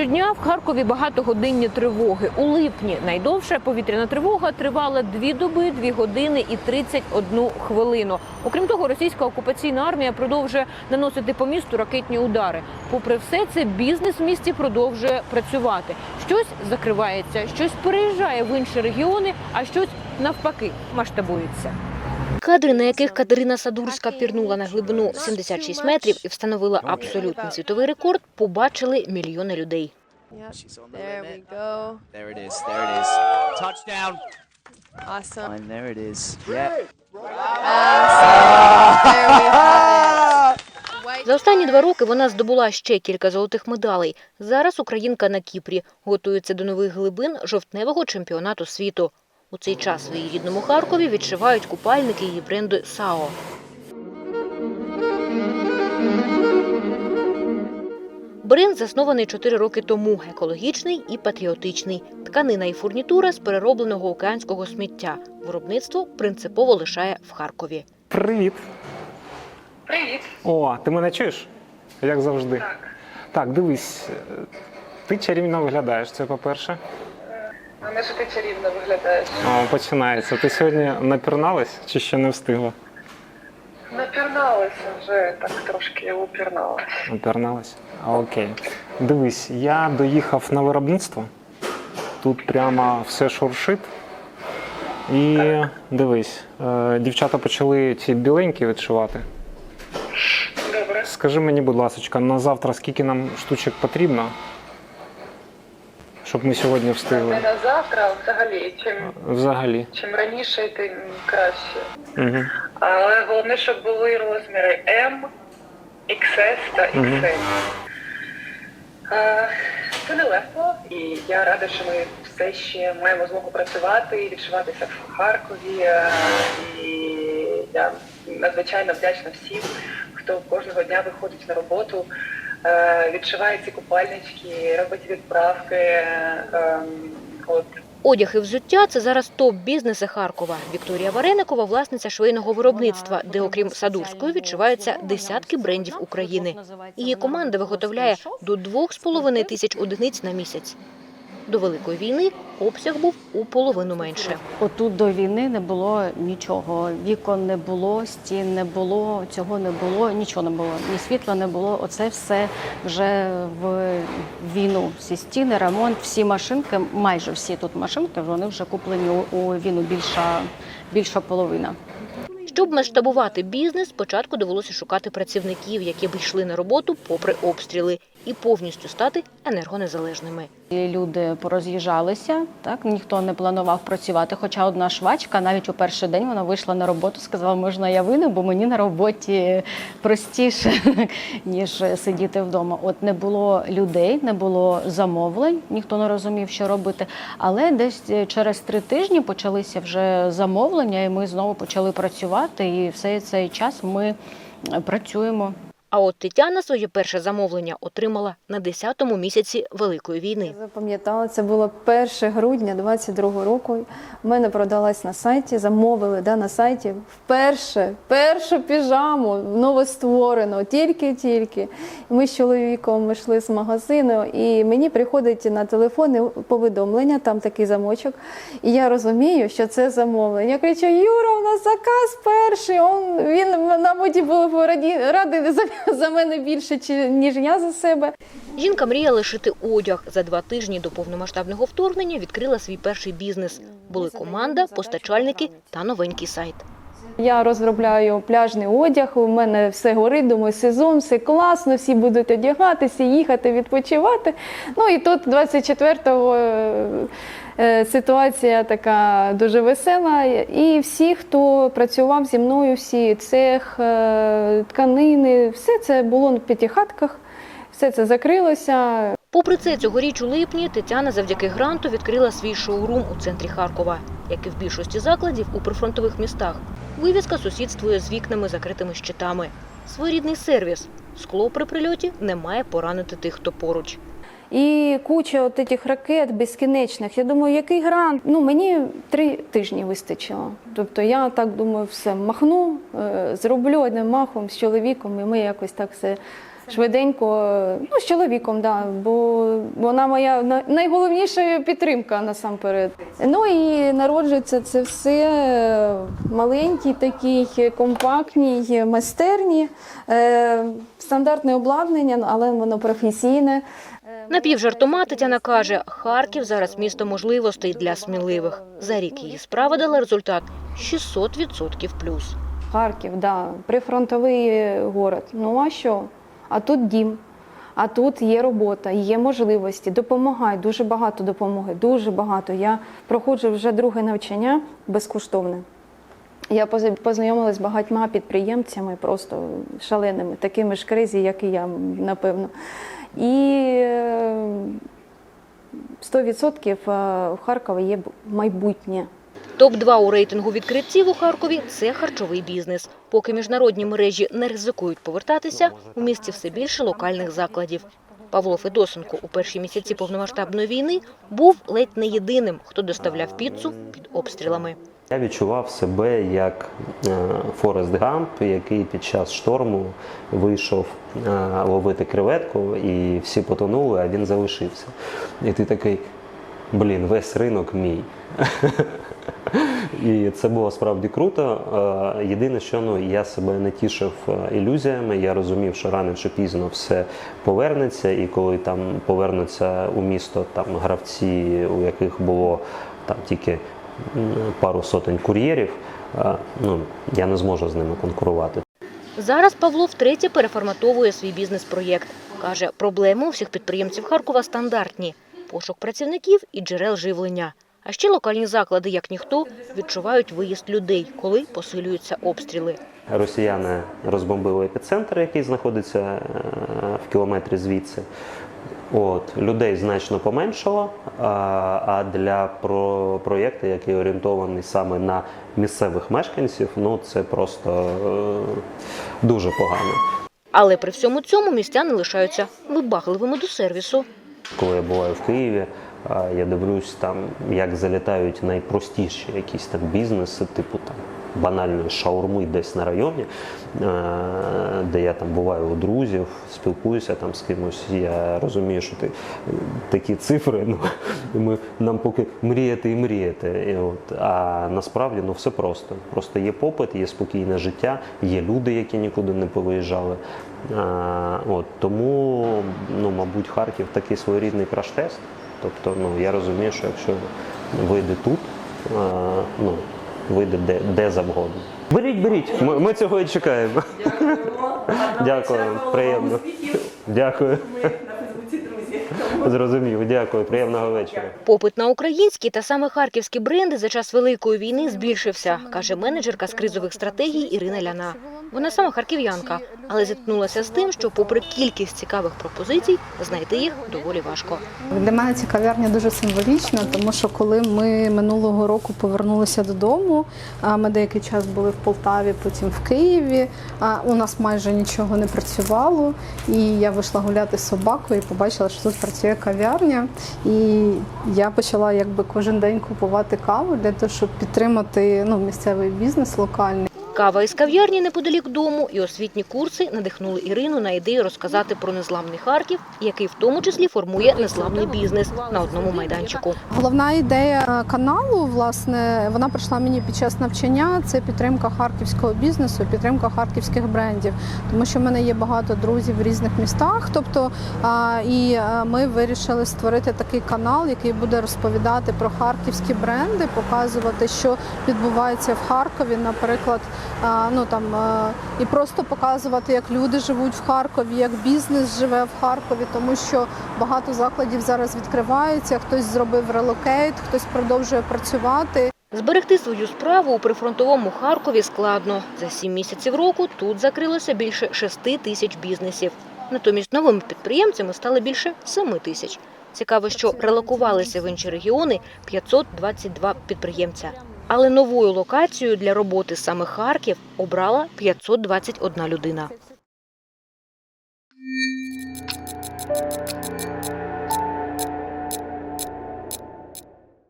Щодня в Харкові багатогодинні тривоги. У липні найдовша повітряна тривога тривала дві доби, дві години і 31 хвилину. Окрім того, російська окупаційна армія продовжує наносити по місту ракетні удари. Попри все це, бізнес в місті продовжує працювати. Щось закривається, щось переїжджає в інші регіони, а щось навпаки масштабується. Кадри, на яких Катерина Садурська пірнула на глибину 76 метрів і встановила абсолютний світовий рекорд, побачили мільйони людей. За останні два роки вона здобула ще кілька золотих медалей. Зараз українка на Кіпрі. Готується до нових глибин жовтневого чемпіонату світу. У цей час в її рідному Харкові відшивають купальники її бренду САО. Бренд заснований 4 роки тому, екологічний і патріотичний. Тканина і фурнітура з переробленого океанського сміття. Виробництво принципово лишає в Харкові. Привіт. Привіт. О, ти мене чуєш? Як завжди. Так. Так, дивись, е, ти чарівно виглядаєш, це по-перше. Не ти чарівно виглядаєш. О, починається. Ти сьогодні напірналась чи ще не встигла? Напірналася вже так трошки упірналася. Напірналась? Окей. Дивись, я доїхав на виробництво. Тут прямо все шуршить. І дивись, е, дівчата почали ці біленькі відшивати. Добре. Скажи мені, будь ласка, на завтра скільки нам штучок потрібно, щоб ми сьогодні Не встигли? на завтра, а взагалі. Чим, Взагалі. чим раніше, тим краще. Угу. Але головне, щоб були розміри М, XS та XL. Е, Це нелегко, і я рада, що ми все ще маємо змогу працювати і відшиватися в Харкові. І я надзвичайно вдячна всім, хто кожного дня виходить на роботу, відшиває ці купальнички, робить відправки. е, ем, От Одяг і взуття це зараз топ-бізнеси Харкова. Вікторія Вареникова – власниця швейного виробництва, де, окрім Садурської, відчуваються десятки брендів України. Її команда виготовляє до 2,5 тисяч одиниць на місяць. До Великої війни обсяг був у половину менше. Отут до війни не було нічого. Вікон не було, стін не було, цього не було, нічого не було. Ні світла не було. Оце все вже в війну. Всі стіни, ремонт, всі машинки, майже всі тут машинки, вони вже куплені у, війну. Більша, більша половина. Щоб масштабувати бізнес, спочатку довелося шукати працівників, які б йшли на роботу попри обстріли, і повністю стати енергонезалежними. Люди пороз'їжджалися, так ніхто не планував працювати. Хоча одна швачка навіть у перший день вона вийшла на роботу, сказала, можна я вийду, бо мені на роботі простіше ніж сидіти вдома. От не було людей, не було замовлень, ніхто не розумів, що робити. Але десь через три тижні почалися вже замовлення, і ми знову почали працювати. І все цей час ми працюємо. А от Тетяна своє перше замовлення отримала на 10-му місяці Великої війни. Запам'ятала, це було 1 грудня 22 року. У мене продалась на сайті, замовили да, на сайті вперше, першу піжаму новостворену, тільки-тільки. Ми з чоловіком йшли з магазину, і мені приходить на телефон повідомлення, там такий замочок. І я розумію, що це замовлення. Я кричу: Юра, у нас заказ перший. Он, він, мабуть, був раді, радий за, за мене більше, ніж я за себе. Жінка мріяла шити одяг. За два тижні до повномасштабного вторгнення відкрила свій перший бізнес. Були команда, постачальники та новенький сайт. Я розробляю пляжний одяг, у мене все горить, думаю, сезон, все класно, всі будуть одягатися, їхати, відпочивати. Ну і тут 24-го е, е, ситуація така дуже весела. І всі, хто працював зі мною, всі цех, е, тканини, все це було в п'ятихатках, все це закрилося. Попри це, цьогоріч у липні Тетяна завдяки гранту відкрила свій шоурум у центрі Харкова, як і в більшості закладів у прифронтових містах. Вивіска сусідствує з вікнами, закритими щитами. Своєрідний сервіс. Скло при прильоті не має поранити тих, хто поруч. І куча от цих ракет безкінечних. Я думаю, який грант? Ну мені три тижні вистачило. Тобто я так думаю, все махну, е, зроблю одним махом з чоловіком, і ми якось так все швиденько, ну, з чоловіком, да, бо вона моя найголовніша підтримка насамперед. Ну і народжується це все в маленькій, такій компактній майстерні, е, стандартне обладнання, але воно професійне. Напівжартома Тетяна каже, Харків зараз місто можливостей для сміливих. За рік її справа дала результат 600% плюс. Харків, да, прифронтовий город. Ну а що? А тут дім, а тут є робота, є можливості, допомагають, дуже багато допомоги, дуже багато. Я проходжу вже друге навчання безкоштовне. Я познайомилася з багатьма підприємцями, просто шаленими, такими ж кризі, як і я, напевно. І е, 100% в Харкові є майбутнє. Топ-2 у рейтингу відкриттів у Харкові – це харчовий бізнес. Поки міжнародні мережі не ризикують повертатися, у місті все більше локальних закладів. Павло Федосенко у перші місяці повномасштабної війни був ледь не єдиним, хто доставляв піцу під обстрілами. Я відчував себе як е, Форест Гамп, який під час шторму вийшов е, ловити креветку, і всі потонули, а він залишився. І ти такий, блін, весь ринок мій. І це було справді круто. Е, Єдине, що ну я себе не тішив е, ілюзіями. Я розумів, що рано чи пізно все повернеться, і коли там повернуться у місто там гравці, у яких було там тільки пару сотень кур'єрів, е, ну я не зможу з ними конкурувати. Зараз Павло втретє переформатовує свій бізнес-проєкт. Каже, проблеми у всіх підприємців Харкова стандартні – пошук працівників і джерел живлення. А ще локальні заклади, як ніхто, відчувають виїзд людей, коли посилюються обстріли. Росіяни розбомбили епіцентр, який знаходиться е, в кілометрі звідси. От, людей значно поменшало, а, а для про проєкту, який орієнтований саме на місцевих мешканців, ну це просто е, дуже погано. Але при всьому цьому містяни лишаються вибагливими до сервісу. Коли я буваю в Києві, я дивлюсь там, як залітають найпростіші якісь там бізнеси, типу там банальної шаурми десь на районі, е, де я там буваю у друзів, спілкуюся там з кимось. Я розумію, що ти е, такі цифри, ну ми нам поки мріяти і мріяти. І от, а насправді ну все просто. Просто є попит, є спокійне життя, є люди, які нікуди не повиїжджали. А, от, тому, ну, мабуть, Харків такий своєрідний краш-тест. Тобто, ну, я розумію, що якщо вийде тут, а, ну, вийде де, де завгодно. Беріть, беріть, ми, ми цього і чекаємо. Дякую, приємно. Дякую. Зрозумів, дякую, приємного вечора. Попит на українські та саме харківські бренди за час Великої війни збільшився, каже менеджерка з кризових стратегій Ірина Ляна. Вона сама харків'янка, але зіткнулася з тим, що попри кількість цікавих пропозицій, знайти їх доволі важко. Для мене ця кав'ярня дуже символічна, тому що коли ми минулого року повернулися додому, ми деякий час були в Полтаві, потім в Києві. а У нас майже нічого не працювало. І я вийшла гуляти з собакою і побачила, що тут працює кав'ярня. І я почала якби кожен день купувати каву для того, щоб підтримати ну, місцевий бізнес локальний. Кава із кав'ярні неподалік дому і освітні курси надихнули Ірину на ідею розказати про незламний Харків, який в тому числі формує незламний бізнес на одному майданчику. Головна ідея каналу, власне, вона прийшла мені під час навчання. Це підтримка харківського бізнесу, підтримка харківських брендів, тому що в мене є багато друзів в різних містах. Тобто, і ми вирішили створити такий канал, який буде розповідати про харківські бренди, показувати, що відбувається в Харкові, наприклад, ну там і просто показувати, як люди живуть в Харкові, як бізнес живе в Харкові, тому що багато закладів зараз відкриваються. Хтось зробив релокейт, хтось продовжує працювати. Зберегти свою справу у прифронтовому Харкові складно. За сім місяців року тут закрилося більше шести тисяч бізнесів. Натомість новими підприємцями стали більше семи тисяч. Цікаво, що релокувалися в інші регіони 522 підприємця. Але новою локацією для роботи саме Харків обрала 521 людина.